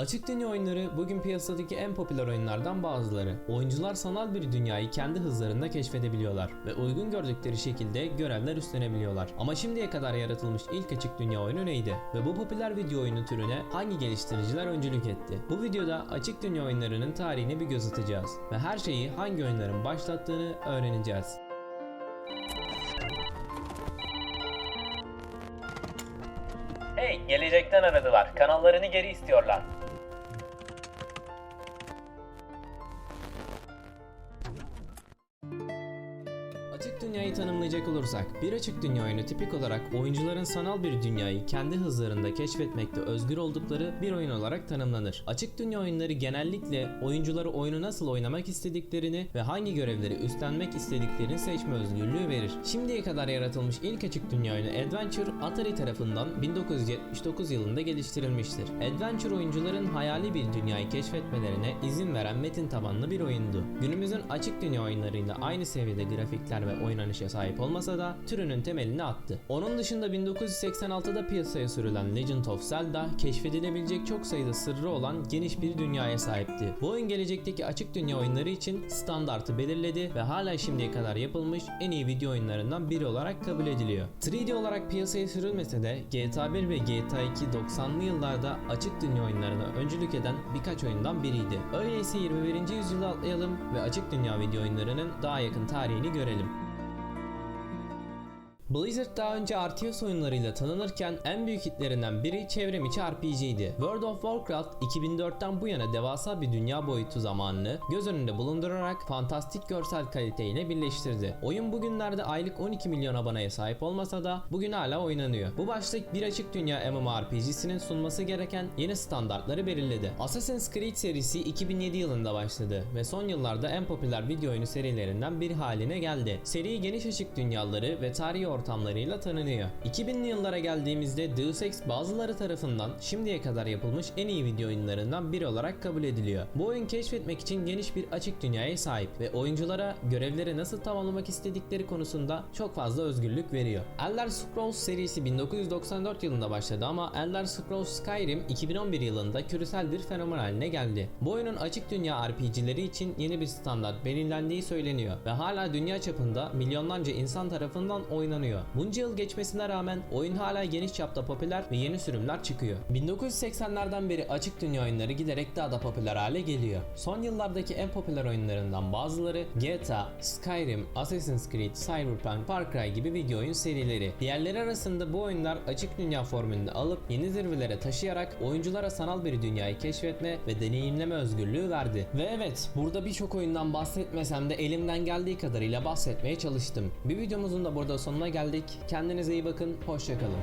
Açık dünya oyunları bugün piyasadaki en popüler oyunlardan bazıları. Oyuncular sanal bir dünyayı kendi hızlarında keşfedebiliyorlar ve uygun gördükleri şekilde görevler üstlenebiliyorlar. Ama şimdiye kadar yaratılmış ilk açık dünya oyunu neydi? Ve bu popüler video oyunu türüne hangi geliştiriciler öncülük etti? Bu videoda açık dünya oyunlarının tarihine bir göz atacağız ve her şeyi hangi oyunların başlattığını öğreneceğiz. Hey, gelecekten aradılar. Kanallarını geri istiyorlar. Açık dünyayı tanımlayacak olursak, bir açık dünya oyunu tipik olarak oyuncuların sanal bir dünyayı kendi hızlarında keşfetmekte özgür oldukları bir oyun olarak tanımlanır. Açık dünya oyunları genellikle oyunculara oyunu nasıl oynamak istediklerini ve hangi görevleri üstlenmek istediklerini seçme özgürlüğü verir. Şimdiye kadar yaratılmış ilk açık dünya oyunu Adventure, Atari tarafından 1979 yılında geliştirilmiştir. Adventure oyuncuların hayali bir dünyayı keşfetmelerine izin veren metin tabanlı bir oyundu. Günümüzün açık dünya oyunlarıyla aynı seviyede grafikler ve oynanışa sahip olmasa da türünün temelini attı. Onun dışında 1986'da piyasaya sürülen Legend of Zelda keşfedilebilecek çok sayıda sırrı olan geniş bir dünyaya sahipti. Bu oyun gelecekteki açık dünya oyunları için standartı belirledi ve hala şimdiye kadar yapılmış en iyi video oyunlarından biri olarak kabul ediliyor. 3D olarak piyasaya sürülmese de GTA 1 ve GTA 2 90'lı yıllarda açık dünya oyunlarına öncülük eden birkaç oyundan biriydi. Öyleyse 21. yüzyıla atlayalım ve açık dünya video oyunlarının daha yakın tarihini görelim. Blizzard daha önce RTS oyunlarıyla tanınırken en büyük hitlerinden biri çevrim içi RPG'ydi. World of Warcraft 2004'ten bu yana devasa bir dünya boyutu zamanını göz önünde bulundurarak fantastik görsel kaliteyle birleştirdi. Oyun bugünlerde aylık 12 milyon aboneye sahip olmasa da bugün hala oynanıyor. Bu başlık bir açık dünya MMORPG'sinin sunması gereken yeni standartları belirledi. Assassin's Creed serisi 2007 yılında başladı ve son yıllarda en popüler video oyunu serilerinden biri haline geldi. Seri geniş açık dünyaları ve tarihi ortamlarıyla tanınıyor. 2000'li yıllara geldiğimizde Deus Ex bazıları tarafından şimdiye kadar yapılmış en iyi video oyunlarından biri olarak kabul ediliyor. Bu oyun keşfetmek için geniş bir açık dünyaya sahip ve oyunculara görevleri nasıl tamamlamak istedikleri konusunda çok fazla özgürlük veriyor. Elder Scrolls serisi 1994 yılında başladı ama Elder Scrolls Skyrim 2011 yılında küresel bir fenomen haline geldi. Bu oyunun açık dünya RPG'leri için yeni bir standart belirlendiği söyleniyor ve hala dünya çapında milyonlarca insan tarafından oynanıyor. Bunca yıl geçmesine rağmen oyun hala geniş çapta popüler ve yeni sürümler çıkıyor. 1980'lerden beri açık dünya oyunları giderek daha da popüler hale geliyor. Son yıllardaki en popüler oyunlarından bazıları GTA, Skyrim, Assassin's Creed, Cyberpunk, Far Cry gibi video oyun serileri. Diğerleri arasında bu oyunlar açık dünya formülünü alıp yeni zirvelere taşıyarak oyunculara sanal bir dünyayı keşfetme ve deneyimleme özgürlüğü verdi. Ve evet burada birçok oyundan bahsetmesem de elimden geldiği kadarıyla bahsetmeye çalıştım. Bir videomuzun da burada sonuna geldik. Kendinize iyi bakın, hoşçakalın.